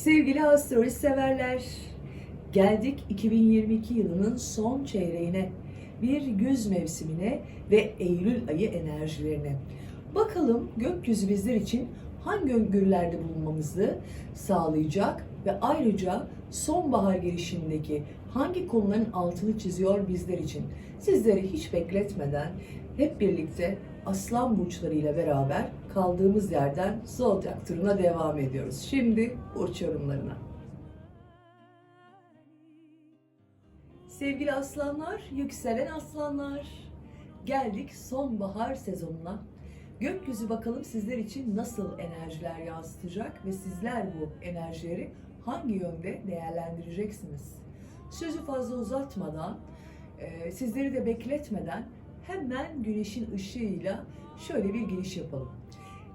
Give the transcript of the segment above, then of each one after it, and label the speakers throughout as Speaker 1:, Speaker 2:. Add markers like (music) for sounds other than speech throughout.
Speaker 1: Sevgili astroloji severler, geldik 2022 yılının son çeyreğine, bir güz mevsimine ve Eylül ayı enerjilerine. Bakalım gökyüzü bizler için hangi öngörülerde bulunmamızı sağlayacak ve ayrıca sonbahar gelişimindeki hangi konuların altını çiziyor bizler için. Sizleri hiç bekletmeden hep birlikte aslan burçlarıyla beraber kaldığımız yerden zodyak turuna devam ediyoruz. Şimdi burç yorumlarına. Sevgili aslanlar, yükselen aslanlar. Geldik sonbahar sezonuna. Gökyüzü bakalım sizler için nasıl enerjiler yansıtacak ve sizler bu enerjileri hangi yönde değerlendireceksiniz? Sözü fazla uzatmadan, e, sizleri de bekletmeden hemen güneşin ışığıyla şöyle bir giriş yapalım.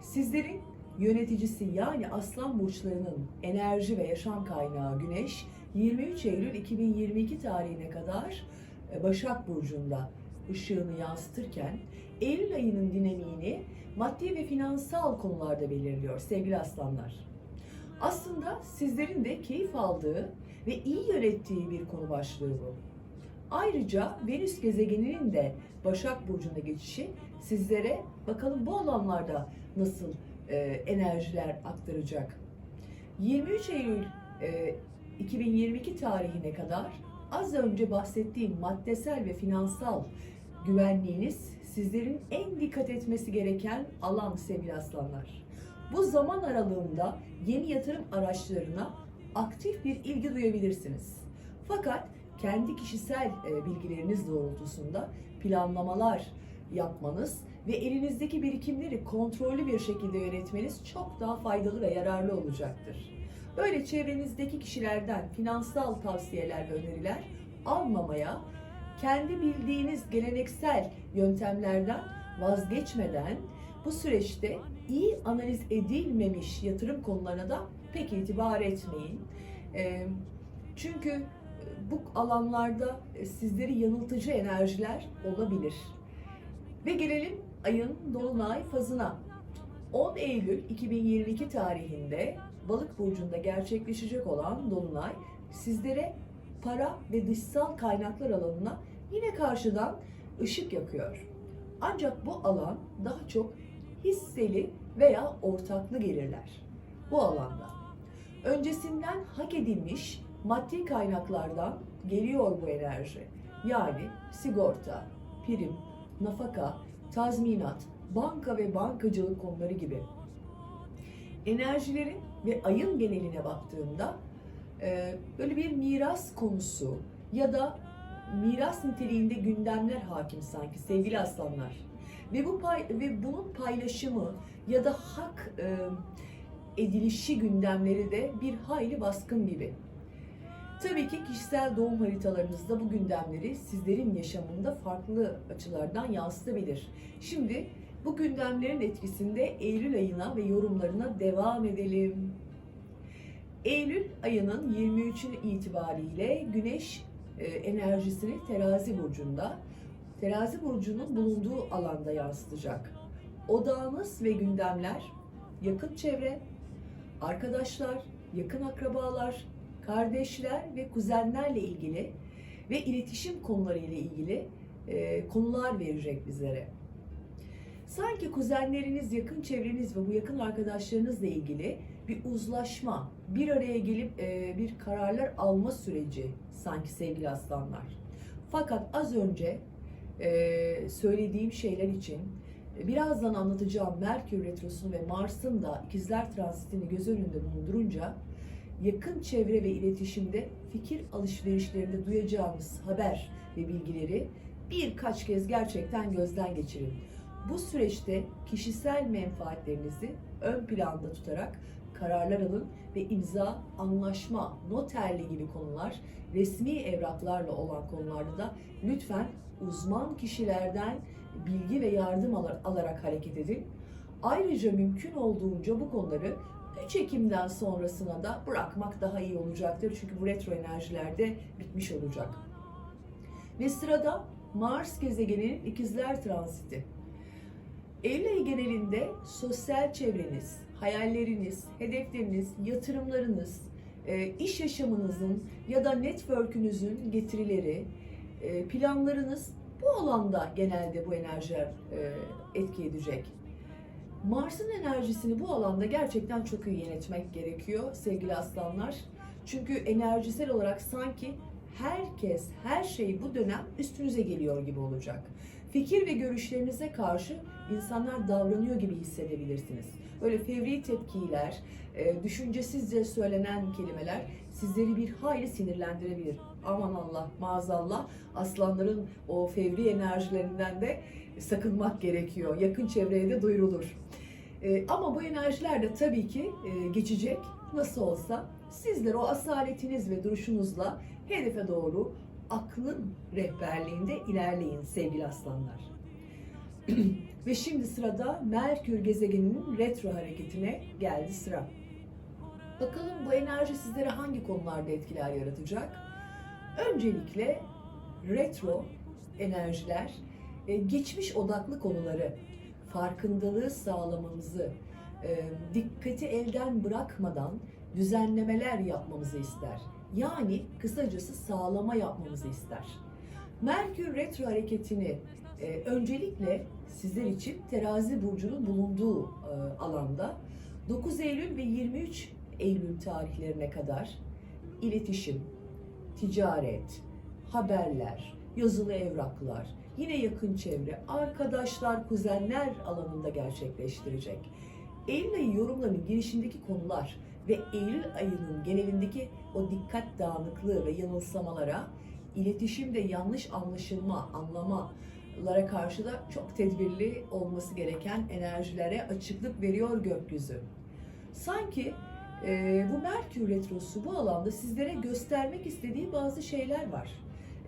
Speaker 1: Sizlerin yöneticisi yani aslan burçlarının enerji ve yaşam kaynağı güneş 23 Eylül 2022 tarihine kadar e, Başak Burcu'nda ışığını yansıtırken Eylül ayının dinamiğini maddi ve finansal konularda belirliyor sevgili aslanlar. Aslında sizlerin de keyif aldığı ve iyi yönettiği bir konu başlığı bu. Ayrıca Venüs gezegeninin de Başak Burcu'na geçişi sizlere bakalım bu alanlarda nasıl e, enerjiler aktaracak. 23 Eylül e, 2022 tarihine kadar az önce bahsettiğim maddesel ve finansal güvenliğiniz sizlerin en dikkat etmesi gereken alan sevgili aslanlar. Bu zaman aralığında yeni yatırım araçlarına aktif bir ilgi duyabilirsiniz. Fakat kendi kişisel e, bilgileriniz doğrultusunda planlamalar yapmanız ve elinizdeki birikimleri kontrollü bir şekilde yönetmeniz çok daha faydalı ve yararlı olacaktır. Böyle çevrenizdeki kişilerden finansal tavsiyeler ve öneriler almamaya, kendi bildiğiniz geleneksel yöntemlerden vazgeçmeden bu süreçte iyi analiz edilmemiş yatırım konularına da pek itibar etmeyin. Çünkü bu alanlarda sizleri yanıltıcı enerjiler olabilir. Ve gelelim ayın dolunay fazına. 10 Eylül 2022 tarihinde Balık burcunda gerçekleşecek olan dolunay sizlere para ve dışsal kaynaklar alanına yine karşıdan ışık yakıyor. Ancak bu alan daha çok hisseli veya ortaklı gelirler. Bu alanda öncesinden hak edilmiş maddi kaynaklardan geliyor bu enerji. Yani sigorta, prim, nafaka, tazminat, banka ve bankacılık konuları gibi. Enerjilerin ve ayın geneline baktığımda e, böyle bir miras konusu ya da miras niteliğinde gündemler hakim sanki sevgili aslanlar. Ve bu pay, ve bunun paylaşımı ya da hak e, edilişi gündemleri de bir hayli baskın gibi. Tabii ki kişisel doğum haritalarınızda bu gündemleri sizlerin yaşamında farklı açılardan yansıtabilir. Şimdi bu gündemlerin etkisinde Eylül ayına ve yorumlarına devam edelim. Eylül ayının 23'ü itibariyle Güneş e, enerjisini Terazi burcunda, Terazi burcunun bulunduğu alanda yansıtacak. Odağınız ve gündemler, yakın çevre, arkadaşlar, yakın akrabalar, kardeşler ve kuzenlerle ilgili ve iletişim konularıyla ilgili e, konular verecek bizlere. Sanki kuzenleriniz, yakın çevreniz ve bu yakın arkadaşlarınızla ilgili bir uzlaşma, bir araya gelip e, bir kararlar alma süreci sanki sevgili aslanlar. Fakat az önce e, söylediğim şeyler için birazdan anlatacağım Merkür Retrosu'nu ve Mars'ın da ikizler transitini göz önünde bulundurunca yakın çevre ve iletişimde fikir alışverişlerinde duyacağımız haber ve bilgileri birkaç kez gerçekten gözden geçirin. Bu süreçte kişisel menfaatlerinizi ön planda tutarak kararlar alın ve imza, anlaşma, noterli gibi konular, resmi evraklarla olan konularda da lütfen uzman kişilerden bilgi ve yardım alarak hareket edin. Ayrıca mümkün olduğunca bu konuları 3 Ekim'den sonrasına da bırakmak daha iyi olacaktır. Çünkü bu retro enerjiler de bitmiş olacak. Ve sırada Mars gezegeninin ikizler transiti. Eylül genelinde sosyal çevreniz, hayalleriniz, hedefleriniz, yatırımlarınız, e, iş yaşamınızın ya da network'ünüzün getirileri, e, planlarınız bu alanda genelde bu enerjiler e, etki edecek. Mars'ın enerjisini bu alanda gerçekten çok iyi yönetmek gerekiyor sevgili aslanlar. Çünkü enerjisel olarak sanki herkes, her şey bu dönem üstünüze geliyor gibi olacak. Fikir ve görüşlerinize karşı insanlar davranıyor gibi hissedebilirsiniz. Böyle fevri tepkiler, e, düşüncesizce söylenen kelimeler sizleri bir hayli sinirlendirebilir. Aman Allah, maazallah aslanların o fevri enerjilerinden de sakınmak gerekiyor. Yakın çevreye de duyurulur. E, ama bu enerjiler de tabii ki e, geçecek. Nasıl olsa sizler o asaletiniz ve duruşunuzla hedefe doğru aklın rehberliğinde ilerleyin sevgili aslanlar. (clears throat) ve şimdi sırada Merkür gezegeninin retro hareketine geldi sıra. Bakalım bu enerji sizlere hangi konularda etkiler yaratacak? Öncelikle retro enerjiler e, geçmiş odaklı konuları, farkındalığı sağlamamızı, e, dikkati elden bırakmadan düzenlemeler yapmamızı ister. Yani kısacası sağlama yapmamızı ister. Merkür retro hareketini e, öncelikle sizler için terazi burcunun bulunduğu e, alanda 9 Eylül ve 23 Eylül tarihlerine kadar iletişim, ticaret, haberler, yazılı evraklar, yine yakın çevre, arkadaşlar, kuzenler alanında gerçekleştirecek. Eylül ayı yorumlarının girişindeki konular ve Eylül ayının genelindeki o dikkat dağınıklığı ve yanılsamalara, iletişimde yanlış anlaşılma, anlamalara karşı da çok tedbirli olması gereken enerjilere açıklık veriyor gökyüzü. Sanki e, bu Merkür Retrosu bu alanda sizlere göstermek istediği bazı şeyler var.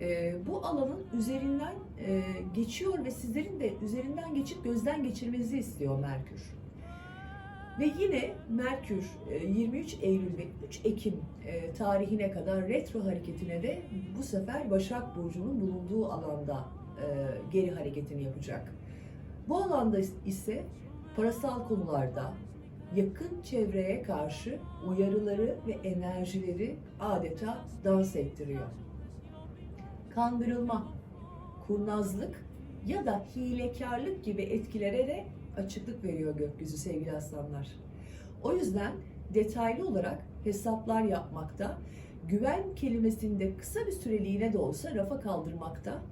Speaker 1: E, bu alanın üzerinden e, geçiyor ve sizlerin de üzerinden geçip gözden geçirmenizi istiyor Merkür. Ve yine Merkür e, 23 Eylül ve 3 Ekim e, tarihine kadar retro hareketine de bu sefer Başak Burcu'nun bulunduğu alanda e, geri hareketini yapacak. Bu alanda ise parasal konularda yakın çevreye karşı uyarıları ve enerjileri adeta dans ettiriyor. Kandırılma, kurnazlık ya da hilekarlık gibi etkilere de açıklık veriyor gökyüzü sevgili aslanlar. O yüzden detaylı olarak hesaplar yapmakta, güven kelimesini de kısa bir süreliğine de olsa rafa kaldırmakta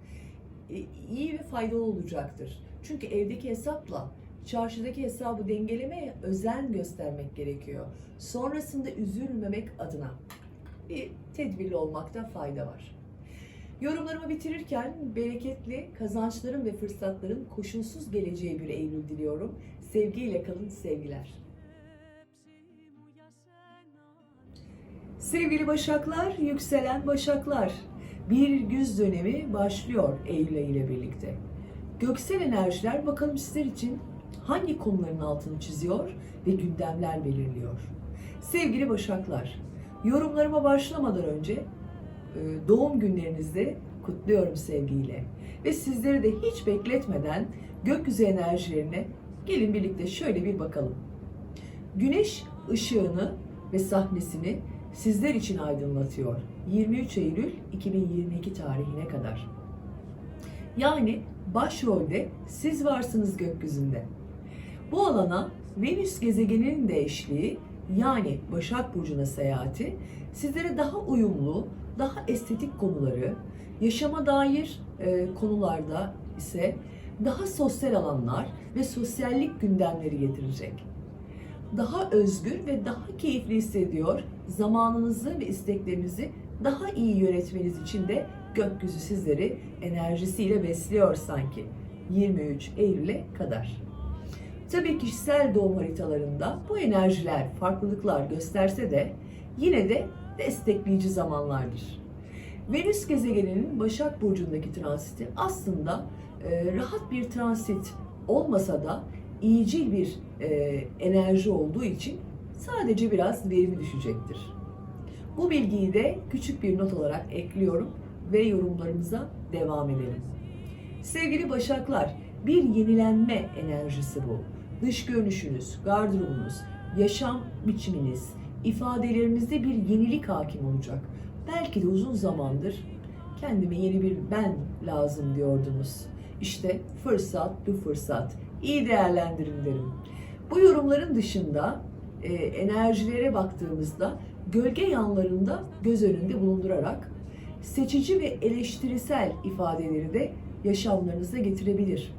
Speaker 1: e, iyi ve faydalı olacaktır. Çünkü evdeki hesapla çarşıdaki hesabı dengelemeye özen göstermek gerekiyor. Sonrasında üzülmemek adına bir tedbirli olmakta fayda var. Yorumlarımı bitirirken bereketli kazançların ve fırsatların koşulsuz geleceği bir Eylül diliyorum. Sevgiyle kalın sevgiler. Sevgili Başaklar, yükselen Başaklar. Bir güz dönemi başlıyor Eylül ile birlikte. Göksel enerjiler bakalım sizler için hangi konuların altını çiziyor ve gündemler belirliyor. Sevgili Başaklar, yorumlarıma başlamadan önce e, doğum günlerinizi kutluyorum sevgiyle. Ve sizleri de hiç bekletmeden gökyüzü enerjilerine gelin birlikte şöyle bir bakalım. Güneş ışığını ve sahnesini sizler için aydınlatıyor. 23 Eylül 2022 tarihine kadar. Yani başrolde siz varsınız gökyüzünde. Bu alana Venüs gezegeninin de eşliği yani Başak Burcu'na seyahati sizlere daha uyumlu, daha estetik konuları, yaşama dair e, konularda ise daha sosyal alanlar ve sosyallik gündemleri getirecek. Daha özgür ve daha keyifli hissediyor, zamanınızı ve isteklerinizi daha iyi yönetmeniz için de gökyüzü sizleri enerjisiyle besliyor sanki 23 Eylül'e kadar. Tabii kişisel doğum haritalarında bu enerjiler farklılıklar gösterse de yine de destekleyici zamanlardır. Venüs gezegeninin Başak Burcu'ndaki transiti aslında e, rahat bir transit olmasa da iyicil bir e, enerji olduğu için sadece biraz verimi düşecektir. Bu bilgiyi de küçük bir not olarak ekliyorum ve yorumlarımıza devam edelim. Sevgili Başaklar, bir yenilenme enerjisi bu. Dış görünüşünüz, gardırobunuz, yaşam biçiminiz, ifadelerinizde bir yenilik hakim olacak. Belki de uzun zamandır kendime yeni bir ben lazım diyordunuz. İşte fırsat bu fırsat. İyi değerlendirin derim. Bu yorumların dışında e, enerjilere baktığımızda gölge yanlarında göz önünde bulundurarak seçici ve eleştirisel ifadeleri de yaşamlarınıza getirebilir.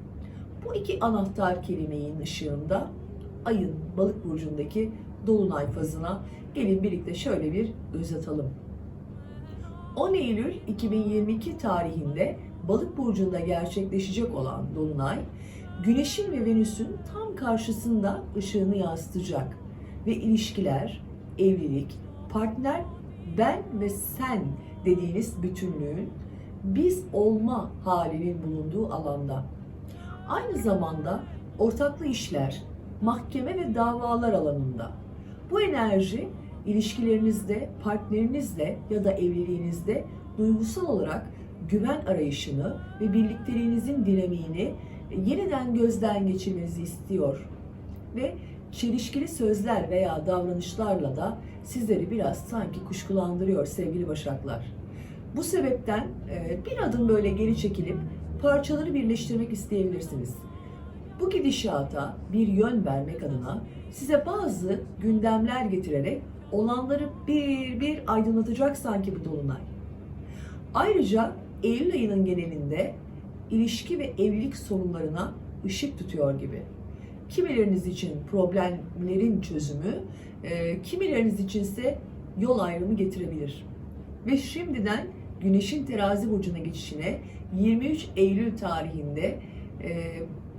Speaker 1: Bu iki anahtar kelimenin ışığında ayın balık burcundaki dolunay fazına gelin birlikte şöyle bir göz atalım. 10 Eylül 2022 tarihinde balık burcunda gerçekleşecek olan dolunay Güneşin ve Venüs'ün tam karşısında ışığını yansıtacak ve ilişkiler, evlilik, partner, ben ve sen dediğiniz bütünlüğün biz olma halinin bulunduğu alanda. Aynı zamanda ortaklı işler, mahkeme ve davalar alanında. Bu enerji ilişkilerinizde, partnerinizle ya da evliliğinizde duygusal olarak güven arayışını ve birlikteliğinizin dinamiğini yeniden gözden geçirmenizi istiyor. Ve çelişkili sözler veya davranışlarla da sizleri biraz sanki kuşkulandırıyor sevgili başaklar. Bu sebepten e, bir adım böyle geri çekilip parçaları birleştirmek isteyebilirsiniz. Bu gidişata bir yön vermek adına size bazı gündemler getirerek olanları bir bir aydınlatacak sanki bu dolunay. Ayrıca Eylül ayının genelinde ilişki ve evlilik sorunlarına ışık tutuyor gibi. Kimileriniz için problemlerin çözümü, e, kimileriniz içinse yol ayrımı getirebilir. Ve şimdiden Güneşin terazi burcuna geçişine 23 Eylül tarihinde e,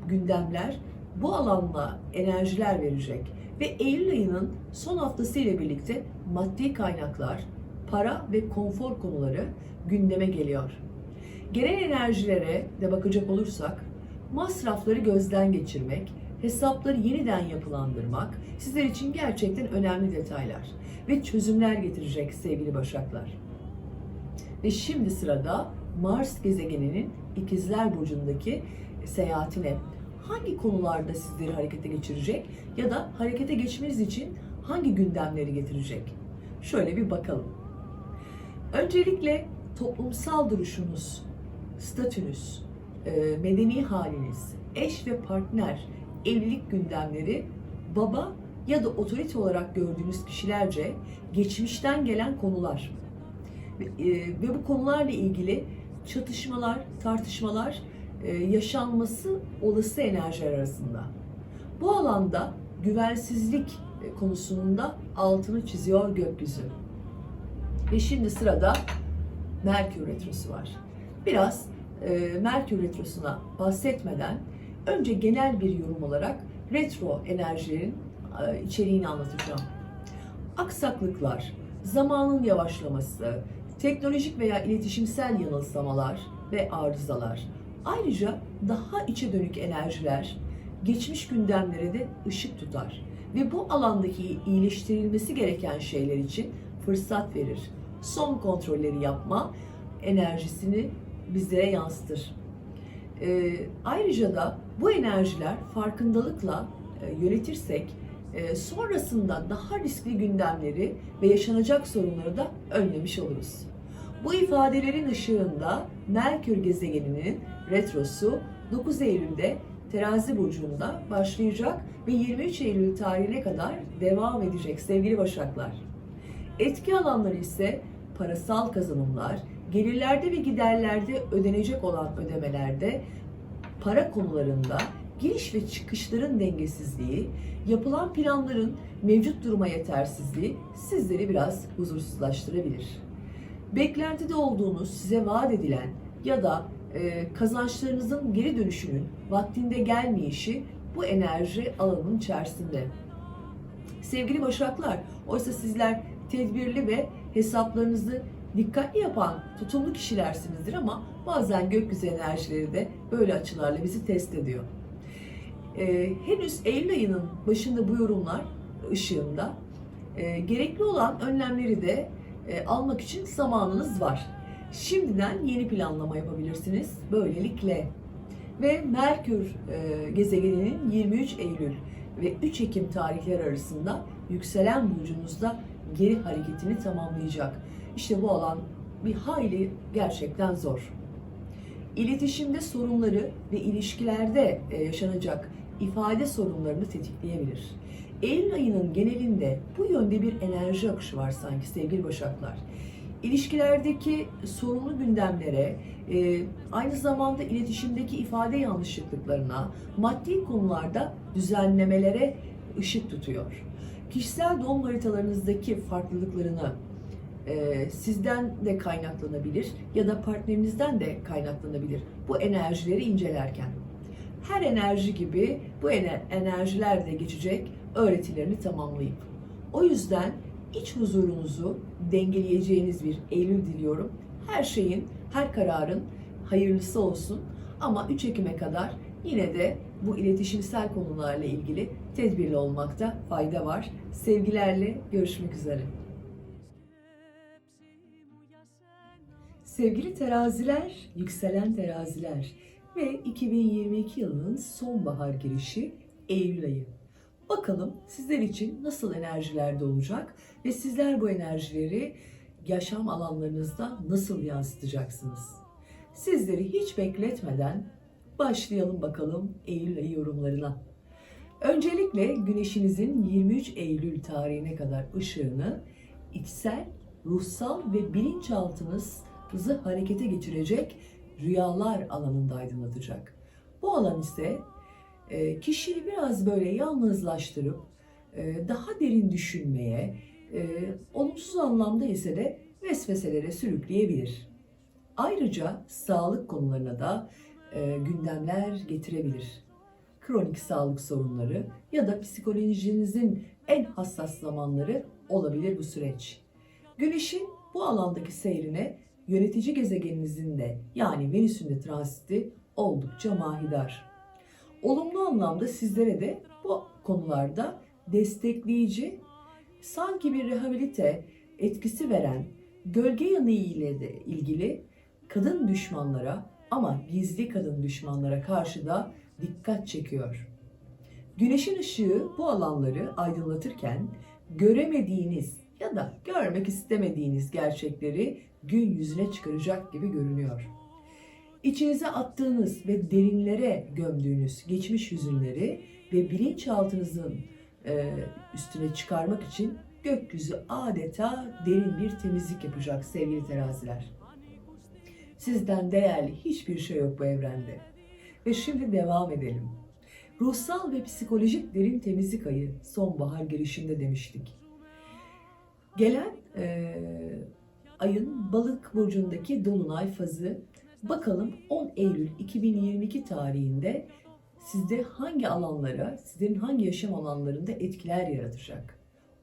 Speaker 1: gündemler bu alanla enerjiler verecek. Ve Eylül ayının son haftası ile birlikte maddi kaynaklar, para ve konfor konuları gündeme geliyor. Genel enerjilere de bakacak olursak masrafları gözden geçirmek, hesapları yeniden yapılandırmak sizler için gerçekten önemli detaylar ve çözümler getirecek sevgili başaklar. Ve şimdi sırada Mars gezegeninin ikizler burcundaki seyahatine hangi konularda sizleri harekete geçirecek ya da harekete geçmeniz için hangi gündemleri getirecek? Şöyle bir bakalım. Öncelikle toplumsal duruşunuz, statünüz, e, medeni haliniz, eş ve partner, evlilik gündemleri, baba ya da otorite olarak gördüğünüz kişilerce geçmişten gelen konular. Ve, e, ve bu konularla ilgili çatışmalar, tartışmalar e, yaşanması olası enerjiler arasında. Bu alanda güvensizlik e, konusunda altını çiziyor gökyüzü. Ve şimdi sırada Merkür Retrosu var. Biraz e, Merkür Retrosu'na bahsetmeden önce genel bir yorum olarak retro enerjilerin e, içeriğini anlatacağım. Aksaklıklar, zamanın yavaşlaması, teknolojik veya iletişimsel yanılsamalar ve arızalar, ayrıca daha içe dönük enerjiler geçmiş gündemlere de ışık tutar ve bu alandaki iyileştirilmesi gereken şeyler için fırsat verir. Son kontrolleri yapma enerjisini bizlere yansıtır. E, ayrıca da bu enerjiler farkındalıkla e, yönetirsek e, sonrasında daha riskli gündemleri ve yaşanacak sorunları da önlemiş oluruz. Bu ifadelerin ışığında Merkür gezegeninin retrosu 9 Eylül'de Terazi burcunda başlayacak ve 23 Eylül tarihine kadar devam edecek sevgili Başaklar. Etki alanları ise parasal kazanımlar, gelirlerde ve giderlerde ödenecek olan ödemelerde, para konularında giriş ve çıkışların dengesizliği, yapılan planların mevcut duruma yetersizliği sizleri biraz huzursuzlaştırabilir. Beklentide olduğunuz, size vaat edilen ya da e, kazançlarınızın geri dönüşünün vaktinde gelmeyişi bu enerji alanının içerisinde. Sevgili Başaklar, oysa sizler tedbirli ve hesaplarınızı dikkatli yapan tutumlu kişilersinizdir ama bazen gökyüzü enerjileri de böyle açılarla bizi test ediyor. Ee, henüz Eylül ayının başında bu yorumlar ışığında e, gerekli olan önlemleri de e, almak için zamanınız var. Şimdiden yeni planlama yapabilirsiniz böylelikle. Ve Merkür e, gezegeninin 23 Eylül ve 3 Ekim tarihleri arasında yükselen burcunuzda geri hareketini tamamlayacak. İşte bu alan bir hayli gerçekten zor. İletişimde sorunları ve ilişkilerde e, yaşanacak ifade sorunlarını tetikleyebilir. Eylül ayının genelinde bu yönde bir enerji akışı var sanki sevgili Başaklar. İlişkilerdeki sorunlu gündemlere, e, aynı zamanda iletişimdeki ifade yanlışlıklarına, maddi konularda düzenlemelere ışık tutuyor. Kişisel doğum haritalarınızdaki farklılıklarını e, sizden de kaynaklanabilir ya da partnerinizden de kaynaklanabilir bu enerjileri incelerken. Her enerji gibi bu ener- enerjiler de geçecek öğretilerini tamamlayıp. O yüzden iç huzurunuzu dengeleyeceğiniz bir Eylül diliyorum. Her şeyin, her kararın hayırlısı olsun. Ama 3 Ekim'e kadar yine de bu iletişimsel konularla ilgili tedbirli olmakta fayda var. Sevgilerle görüşmek üzere. Sevgili teraziler, yükselen teraziler ve 2022 yılının sonbahar girişi Eylül ayı. Bakalım sizler için nasıl enerjilerde olacak ve sizler bu enerjileri yaşam alanlarınızda nasıl yansıtacaksınız? Sizleri hiç bekletmeden başlayalım bakalım Eylül yorumlarına. Öncelikle güneşinizin 23 Eylül tarihine kadar ışığını içsel, ruhsal ve bilinçaltınızı harekete geçirecek rüyalar alanında aydınlatacak. Bu alan ise e, kişiyi biraz böyle yalnızlaştırıp e, daha derin düşünmeye, e, olumsuz anlamda ise de vesveselere sürükleyebilir. Ayrıca sağlık konularına da e, gündemler getirebilir. Kronik sağlık sorunları ya da psikolojinizin en hassas zamanları olabilir bu süreç. Güneşin bu alandaki seyrine yönetici gezegeninizin de yani Venüs'ün de transiti oldukça mahidar. Olumlu anlamda sizlere de bu konularda destekleyici, sanki bir rehabilite etkisi veren gölge yanı ile de ilgili kadın düşmanlara ama gizli kadın düşmanlara karşı da dikkat çekiyor. Güneşin ışığı bu alanları aydınlatırken göremediğiniz ya da görmek istemediğiniz gerçekleri gün yüzüne çıkaracak gibi görünüyor. İçinize attığınız ve derinlere gömdüğünüz geçmiş hüzünleri ve bilinçaltınızın e, üstüne çıkarmak için gökyüzü adeta derin bir temizlik yapacak sevgili teraziler. Sizden değerli hiçbir şey yok bu evrende. Ve şimdi devam edelim. Ruhsal ve psikolojik derin temizlik ayı sonbahar girişinde demiştik. Gelen e, ayın balık burcundaki dolunay fazı bakalım 10 Eylül 2022 tarihinde sizde hangi alanlara, sizlerin hangi yaşam alanlarında etkiler yaratacak?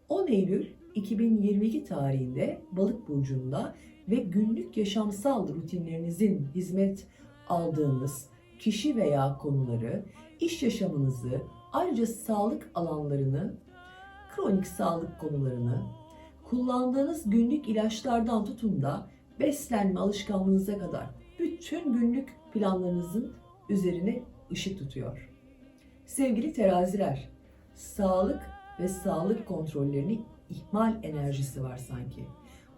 Speaker 1: 10 Eylül 2022 tarihinde balık burcunda ve günlük yaşamsal rutinlerinizin hizmet aldığınız kişi veya konuları, iş yaşamınızı, ayrıca sağlık alanlarını, kronik sağlık konularını, kullandığınız günlük ilaçlardan tutun da beslenme alışkanlığınıza kadar bütün günlük planlarınızın üzerine ışık tutuyor. Sevgili teraziler, sağlık ve sağlık kontrollerini ihmal enerjisi var sanki.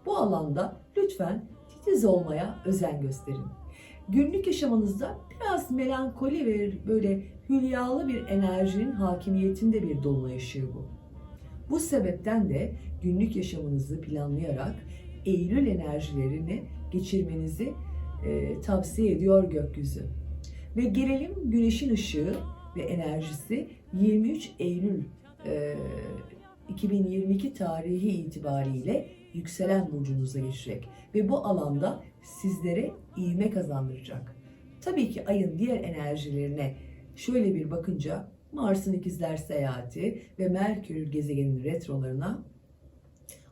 Speaker 1: Bu alanda lütfen titiz olmaya özen gösterin. Günlük yaşamınızda biraz melankoli ve böyle hülyalı bir enerjinin hakimiyetinde bir dolunay ışığı bu. Bu sebepten de günlük yaşamınızı planlayarak Eylül enerjilerini geçirmenizi e, tavsiye ediyor gökyüzü. Ve gelelim güneşin ışığı ve enerjisi 23 Eylül e, 2022 tarihi itibariyle yükselen burcunuza geçecek ve bu alanda sizlere ivme kazandıracak. Tabii ki ayın diğer enerjilerine şöyle bir bakınca Mars'ın ikizler seyahati ve Merkür gezegeninin retrolarına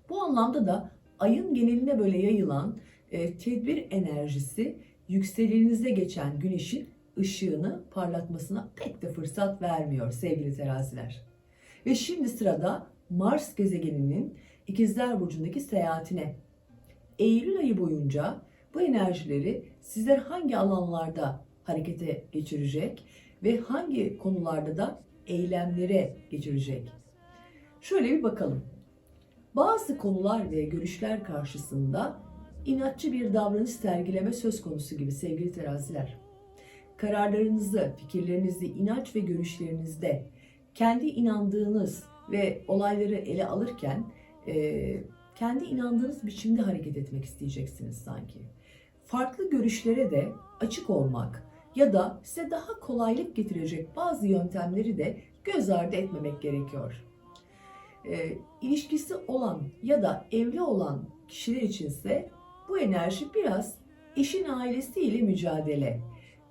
Speaker 1: bu anlamda da ayın geneline böyle yayılan e, tedbir enerjisi yükselenize geçen güneşin ışığını parlatmasına pek de fırsat vermiyor sevgili teraziler. Ve şimdi sırada Mars gezegeninin ikizler burcundaki seyahatine. Eylül ayı boyunca bu enerjileri sizler hangi alanlarda harekete geçirecek ve hangi konularda da eylemlere geçirecek. Şöyle bir bakalım. Bazı konular ve görüşler karşısında inatçı bir davranış sergileme söz konusu gibi sevgili teraziler. Kararlarınızı, fikirlerinizi, inanç ve görüşlerinizde kendi inandığınız ve olayları ele alırken e, kendi inandığınız biçimde hareket etmek isteyeceksiniz sanki. Farklı görüşlere de açık olmak ya da size daha kolaylık getirecek bazı yöntemleri de göz ardı etmemek gerekiyor. E, ilişkisi olan ya da evli olan kişiler içinse bu enerji biraz eşin ailesiyle mücadele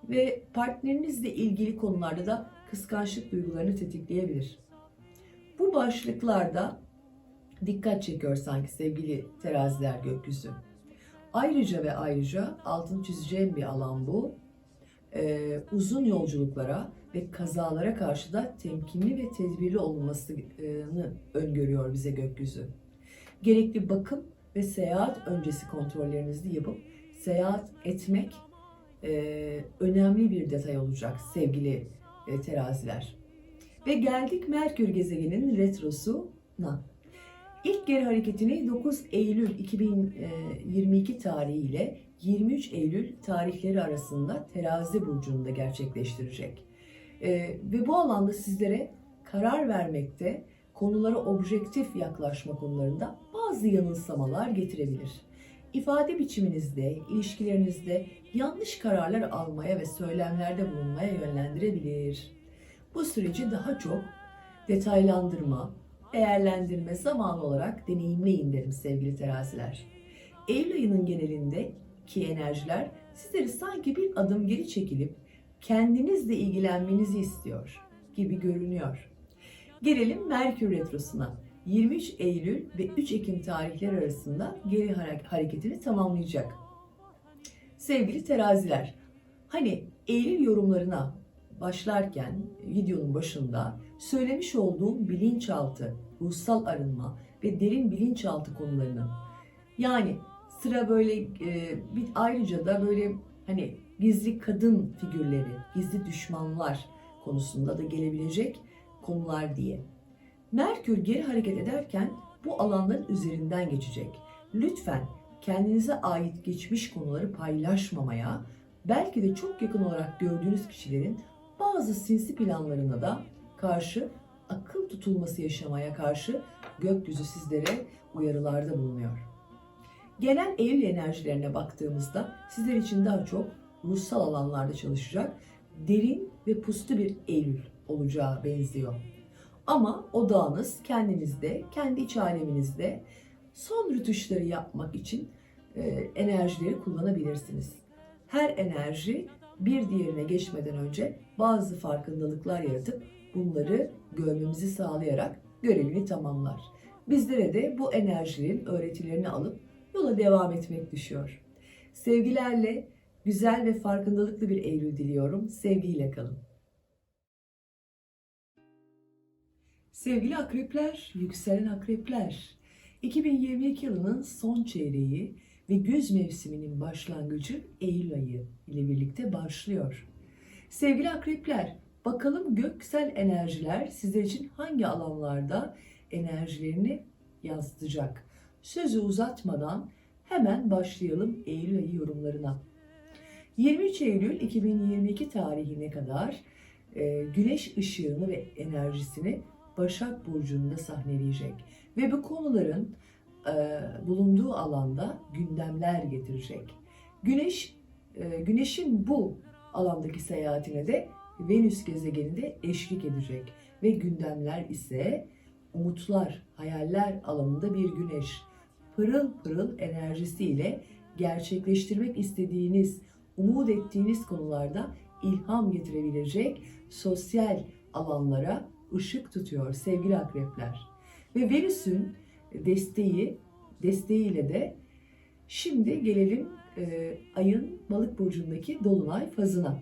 Speaker 1: ve partnerinizle ilgili konularda da kıskançlık duygularını tetikleyebilir. Bu başlıklarda dikkat çekiyor sanki sevgili teraziler gökyüzü. Ayrıca ve ayrıca altını çizeceğim bir alan bu. Ee, uzun yolculuklara ve kazalara karşı da temkinli ve tedbirli olunmasını öngörüyor bize gökyüzü. Gerekli bakım ve seyahat öncesi kontrollerinizi yapıp seyahat etmek e, önemli bir detay olacak sevgili e, teraziler. Ve geldik Merkür gezegeninin retrosuna. İlk geri hareketini 9 Eylül 2022 tarihi ile 23 Eylül tarihleri arasında Terazi burcunda gerçekleştirecek. E, ve bu alanda sizlere karar vermekte, konulara objektif yaklaşma konularında bazı yanılsamalar getirebilir. İfade biçiminizde, ilişkilerinizde yanlış kararlar almaya ve söylemlerde bulunmaya yönlendirebilir. Bu süreci daha çok detaylandırma, değerlendirme zamanı olarak deneyimleyin derim sevgili teraziler. Eylül ayının genelinde enerjiler sizleri sanki bir adım geri çekilip kendinizle ilgilenmenizi istiyor gibi görünüyor. Gelelim Merkür Retrosu'na. 23 Eylül ve 3 Ekim tarihleri arasında geri hareketini tamamlayacak. Sevgili teraziler, hani Eylül yorumlarına başlarken videonun başında söylemiş olduğum bilinçaltı, ruhsal arınma ve derin bilinçaltı konularını yani sıra böyle e, bir ayrıca da böyle hani gizli kadın figürleri, gizli düşmanlar konusunda da gelebilecek konular diye. Merkür geri hareket ederken bu alanların üzerinden geçecek. Lütfen kendinize ait geçmiş konuları paylaşmamaya, belki de çok yakın olarak gördüğünüz kişilerin bazı sinsi planlarına da karşı akıl tutulması yaşamaya karşı gökyüzü sizlere uyarılarda bulunuyor. Genel Eylül enerjilerine baktığımızda sizler için daha çok ruhsal alanlarda çalışacak derin ve puslu bir Eylül olacağı benziyor. Ama odağınız kendinizde, kendi iç aleminizde son rütuşları yapmak için e, enerjileri kullanabilirsiniz. Her enerji bir diğerine geçmeden önce bazı farkındalıklar yaratıp bunları görmemizi sağlayarak görevini tamamlar. Bizlere de bu enerjilerin öğretilerini alıp yola devam etmek düşüyor. Sevgilerle güzel ve farkındalıklı bir Eylül diliyorum. Sevgiyle kalın. Sevgili akrepler, yükselen akrepler, 2022 yılının son çeyreği ve güz mevsiminin başlangıcı Eylül ayı ile birlikte başlıyor. Sevgili akrepler, bakalım göksel enerjiler sizler için hangi alanlarda enerjilerini yansıtacak? Sözü uzatmadan hemen başlayalım Eylül ayı yorumlarına. 23 Eylül 2022 tarihine kadar e, güneş ışığını ve enerjisini Başak Burcu'nda sahneleyecek. Ve bu konuların e, bulunduğu alanda gündemler getirecek. Güneş, e, Güneş'in bu alandaki seyahatine de Venüs gezegeninde eşlik edecek. Ve gündemler ise umutlar, hayaller alanında bir güneş. Pırıl pırıl enerjisiyle gerçekleştirmek istediğiniz, umut ettiğiniz konularda ilham getirebilecek sosyal alanlara ışık tutuyor sevgili akrepler. Ve Venüs'ün desteği, desteğiyle de şimdi gelelim e, ayın balık burcundaki dolunay fazına.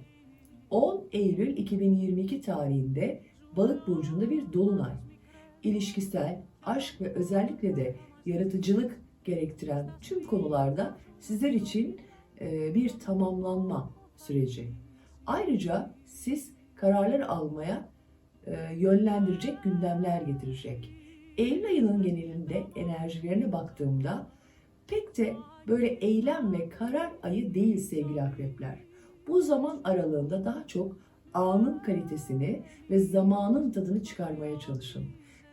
Speaker 1: 10 Eylül 2022 tarihinde balık burcunda bir dolunay. İlişkisel, aşk ve özellikle de yaratıcılık gerektiren tüm konularda sizler için e, bir tamamlanma süreci. Ayrıca siz kararlar almaya e, yönlendirecek gündemler getirecek. Eylül ayının genelinde enerjilerine baktığımda pek de böyle eylem ve karar ayı değil sevgili akrepler. Bu zaman aralığında daha çok anın kalitesini ve zamanın tadını çıkarmaya çalışın.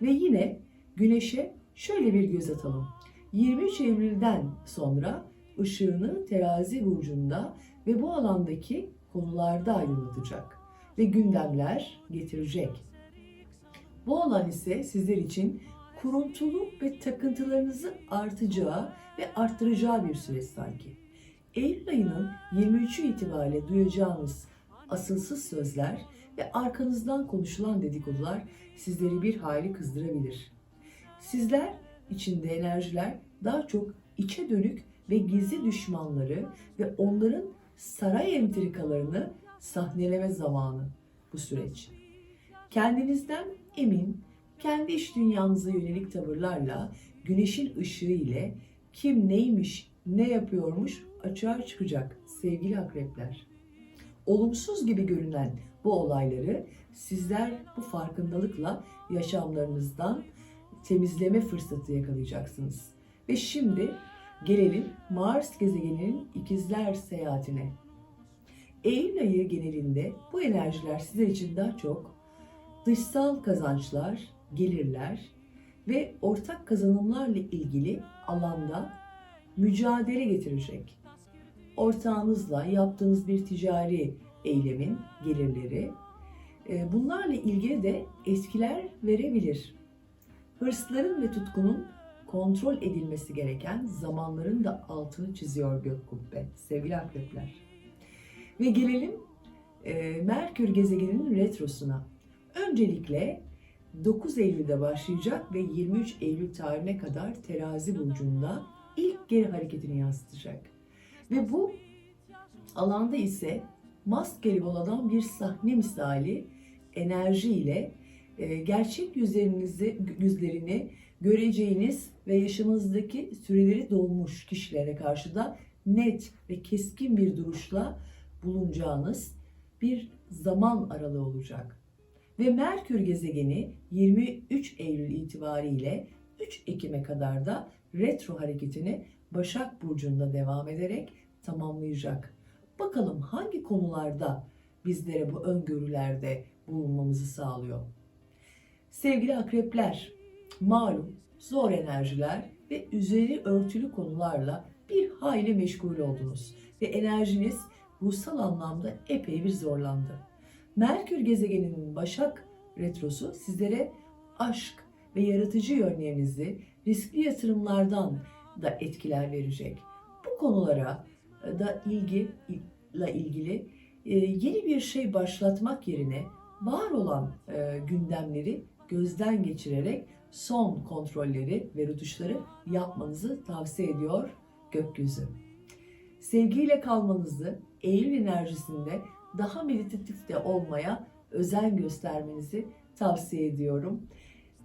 Speaker 1: Ve yine güneşe şöyle bir göz atalım. 23 Eylül'den sonra ışığını terazi burcunda ve bu alandaki konularda aydınlatacak ve gündemler getirecek. Bu alan ise sizler için kuruntulu ve takıntılarınızı artacağı ve arttıracağı bir süreç sanki. Eylül ayının 23'ü itibariyle duyacağınız asılsız sözler ve arkanızdan konuşulan dedikodular sizleri bir hayli kızdırabilir. Sizler içinde enerjiler daha çok içe dönük ve gizli düşmanları ve onların saray entrikalarını sahneleme zamanı bu süreç. Kendinizden emin, kendi iş dünyanıza yönelik tavırlarla güneşin ışığı ile kim neymiş, ne yapıyormuş açığa çıkacak sevgili akrepler. Olumsuz gibi görünen bu olayları sizler bu farkındalıkla yaşamlarınızdan temizleme fırsatı yakalayacaksınız. Ve şimdi gelelim Mars gezegeninin ikizler seyahatine. Eylül ayı genelinde bu enerjiler sizler için daha çok dışsal kazançlar, gelirler ve ortak kazanımlarla ilgili alanda mücadele getirecek. Ortağınızla yaptığınız bir ticari eylemin gelirleri e, bunlarla ilgili de etkiler verebilir. Hırsların ve tutkunun kontrol edilmesi gereken zamanların da altını çiziyor gök kubbe sevgili akrepler. Ve gelelim e, Merkür gezegeninin retrosuna. Öncelikle 9 Eylül'de başlayacak ve 23 Eylül tarihine kadar terazi burcunda ilk geri hareketini yansıtacak. Ve bu alanda ise maskeli boladan bir sahne misali enerjiyle e, gerçek yüzlerinizi, yüzlerini göreceğiniz ve yaşamınızdaki süreleri dolmuş kişilere karşı da net ve keskin bir duruşla bulunacağınız bir zaman aralığı olacak. Ve Merkür gezegeni 23 Eylül itibariyle 3 Ekim'e kadar da retro hareketini Başak Burcu'nda devam ederek tamamlayacak. Bakalım hangi konularda bizlere bu öngörülerde bulunmamızı sağlıyor. Sevgili akrepler, malum zor enerjiler ve üzeri örtülü konularla bir hayli meşgul oldunuz ve enerjiniz ruhsal anlamda epey bir zorlandı. Merkür gezegeninin Başak retrosu sizlere aşk ve yaratıcı yönlerinizi riskli yatırımlardan da etkiler verecek. Bu konulara da ilgi ile ilgili e, yeni bir şey başlatmak yerine var olan e, gündemleri gözden geçirerek son kontrolleri ve rutuşları yapmanızı tavsiye ediyor gökyüzü. Sevgiyle kalmanızı Eylül enerjisinde daha meditatif de olmaya özen göstermenizi tavsiye ediyorum.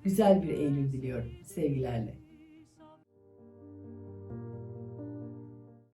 Speaker 1: Güzel bir Eylül diliyorum sevgilerle.